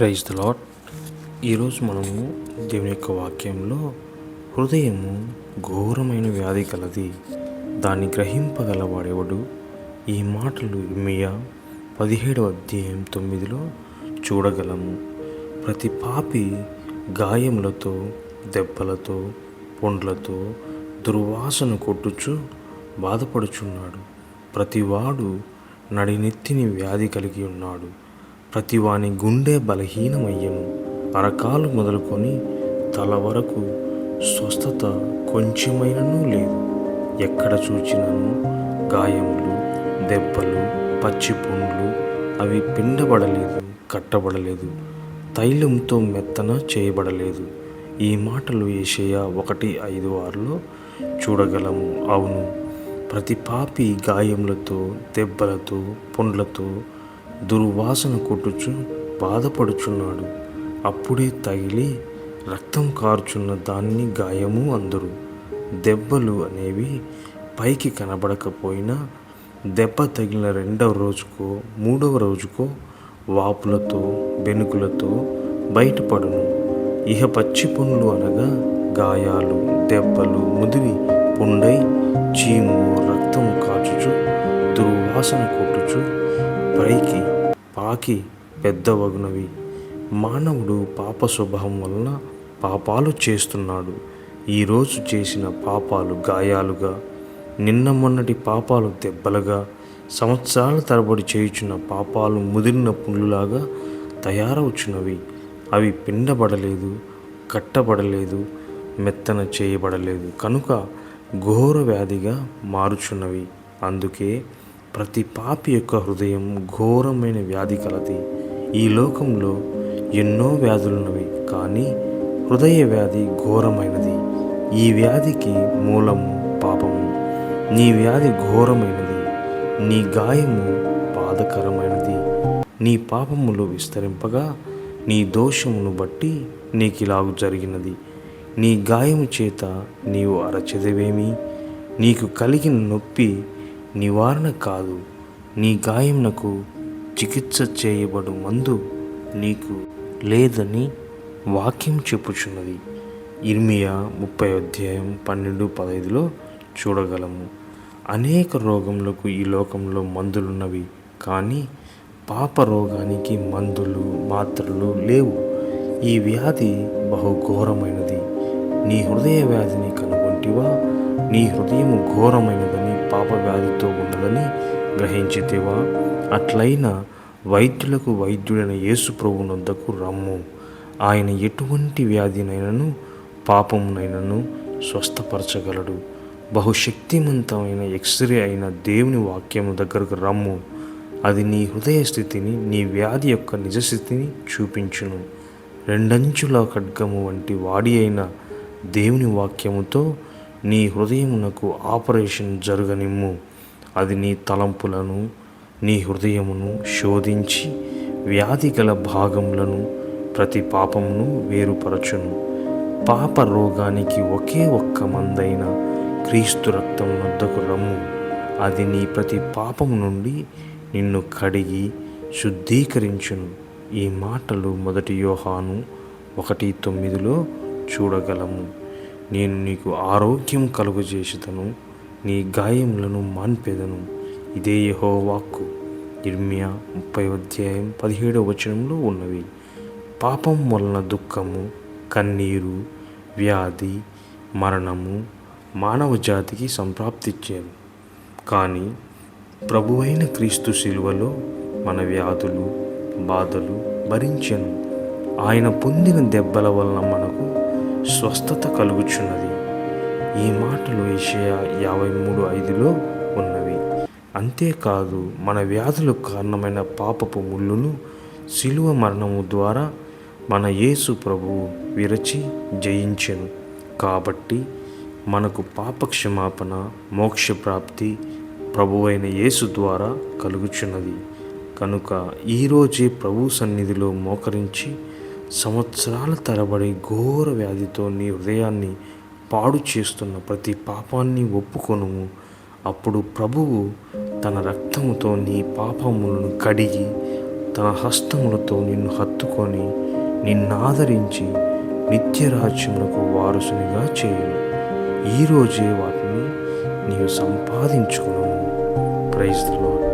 Praise the lot ఈరోజు మనము దేవుని యొక్క వాక్యంలో హృదయము ఘోరమైన వ్యాధి కలది. దాన్ని గ్రహింపగలవాడెవడు ఈ మాటలు ఇమ్మియా పదిహేడవ అధ్యాయం తొమ్మిదిలో చూడగలము. ప్రతి పాపి గాయములతో దెబ్బలతో పొండ్లతో దుర్వాసన కొట్టుచు బాధపడుచున్నాడు. ప్రతివాడు నడినెత్తిని వ్యాధి కలిగి ఉన్నాడు. ప్రతివాని గుండె బలహీనమయ్యను అరకాలు మొదలుకొని తల వరకు స్వస్థత కొంచెమైనను లేదు. ఎక్కడ చూచినను గాయములు దెబ్బలు పచ్చి పుండ్లు అవి పిండబడలేదు కట్టబడలేదు. తైలంతో మెత్తన చేయబడలేదు. ఈ మాటలు ఏషయ ఒకటి ఐదు ఆరులో చూడగలము. అవును ప్రతి పాపి గాయములతో దెబ్బలతో పుండ్లతో దుర్వాసన కొట్టుచు బాధపడుచున్నాడు. అప్పుడే తగిలి రక్తం కారుచున్న దాన్ని గాయము అందరు. దెబ్బలు అనేవి పైకి కనబడకపోయినా దెబ్బ తగిలిన రెండవ రోజుకో మూడవ రోజుకో వాపులతో బెనుకులతో బయటపడును. ఇహ పచ్చి పుండ్లు అనగా గాయాలు దెబ్బలు ముదిరి పుండై చీము రక్తము కాచుచు దుర్వాసన కొట్టుచు పైకి పాకి పెద్దవగునవి. మానవుడు పాప స్వభావం వలన పాపాలు చేస్తున్నాడు. ఈరోజు చేసిన పాపాలు గాయాలుగా నిన్న మొన్నటి పాపాలు దెబ్బలుగా సంవత్సరాల తరబడి చేయుచున్న పాపాలు ముదిరిన పుండ్లులాగా తయారవుచున్నవి. అవి పిండబడలేదు కట్టబడలేదు మెత్తన చేయబడలేదు. కనుక ఘోర వ్యాధిగా మారుచున్నవి. అందుకే ప్రతి పాపి యొక్క హృదయం ఘోరమైన వ్యాధి కలది. ఈ లోకంలో ఎన్నో వ్యాధులున్నవి కానీ హృదయ వ్యాధి ఘోరమైనది. ఈ వ్యాధికి మూలము పాపము. నీ వ్యాధి ఘోరమైనది. నీ గాయము బాధకరమైనది. నీ పాపములు విస్తరింపగా నీ దోషమును బట్టి నీకిలాగు జరిగినది. నీ గాయము చేత నీవు అరచెదవేమి? నీకు కలిగిన నొప్పి నివారణ కాదు. నీ గాయంనకు చికిత్స చేయబడు మందు నీకు లేదని వాక్యం చెప్పుచున్నది. ఇర్మియా ముప్పై అధ్యాయం పన్నెండు పదహైదులో చూడగలము. అనేక రోగములకు ఈ లోకంలో మందులున్నవి కానీ పాప రోగానికి మందులు మాత్రలు లేవు. ఈ వ్యాధి బహు ఘోరమైనది నీ హృదయ వ్యాధిని కనుగొంటివా? నీ హృదయం ఘోరమైనదని పాప వ్యాధితో ఉన్నదని గ్రహించితేవా అట్లయినా వైద్యులకు వైద్యుడైన యేసు ప్రభునొద్దకు రమ్ము. ఆయన ఎటువంటి వ్యాధినైనను పాపమునైనను స్వస్థపరచగలడు. బహుశక్తివంతమైన ఎక్స్రే అయిన దేవుని వాక్యము దగ్గరకు రమ్ము. అది నీ హృదయ స్థితిని నీ వ్యాధి యొక్క నిజస్థితిని చూపించును. రెండంచుల ఖడ్గము వంటి వాడి అయిన దేవుని వాక్యముతో నీ హృదయమునకు ఆపరేషన్ జరగనిమ్ము. అది నీ తలంపులను నీ హృదయమును శోధించి వ్యాధి గల భాగములను ప్రతి పాపమును వేరుపరచును. పాప రోగానికి ఒకే ఒక్క మందైన క్రీస్తు రక్తం వద్దకు రమ్ము. అది నీ ప్రతి పాపము నుండి నిన్ను కడిగి శుద్ధీకరించును. ఈ మాటలు మొదటి యోహాను ఒకటి తొమ్మిదిలో చూడగలము. నేను నీకు ఆరోగ్యం కలుగజేసుతను నీ గాయములను మాన్పేదను. ఇదే యహో వాక్కు ఇర్మియా ముప్పై అధ్యాయం పదిహేడవ వచనంలో ఉన్నవి. పాపం వలన దుఃఖము కన్నీరు వ్యాధి మరణము మానవ జాతికి సంప్రాప్తిచ్చాను. కానీ ప్రభువైన క్రీస్తు శిలువలో మన వ్యాధులు బాధలు భరించను. ఆయన పొందిన దెబ్బల వలన మనకు స్వస్థత కలుగుచున్నది. ఈ మాటలు ఏషియా యాభై మూడు ఐదులో ఉన్నవి. అంతేకాదు మన వ్యాధులకు కారణమైన పాపపు ముళ్ళును శిలువ మరణము ద్వారా మన యేసు ప్రభువు విరచి జయించెను. కాబట్టి మనకు పాప క్షమాపణ మోక్షప్రాప్తి ప్రభువైన యేసు ద్వారా కలుగుచున్నది. కనుక ఈరోజే ప్రభు సన్నిధిలో మోకరించి సంవత్సరాల తరబడి ఘోర వ్యాధితో నీ హృదయాన్ని పాడు చేస్తున్న ప్రతి పాపాన్ని ఒప్పుకొనుము. అప్పుడు ప్రభువు తన రక్తముతో నీ పాపములను కడిగి తన హస్తములతో నిన్ను హత్తుకొని నిన్నాదరించి నిత్యరాజ్యములకు వారసునిగా చేయను. ఈరోజే వాటిని నీవు సంపాదించుకును ప్రైజ్లో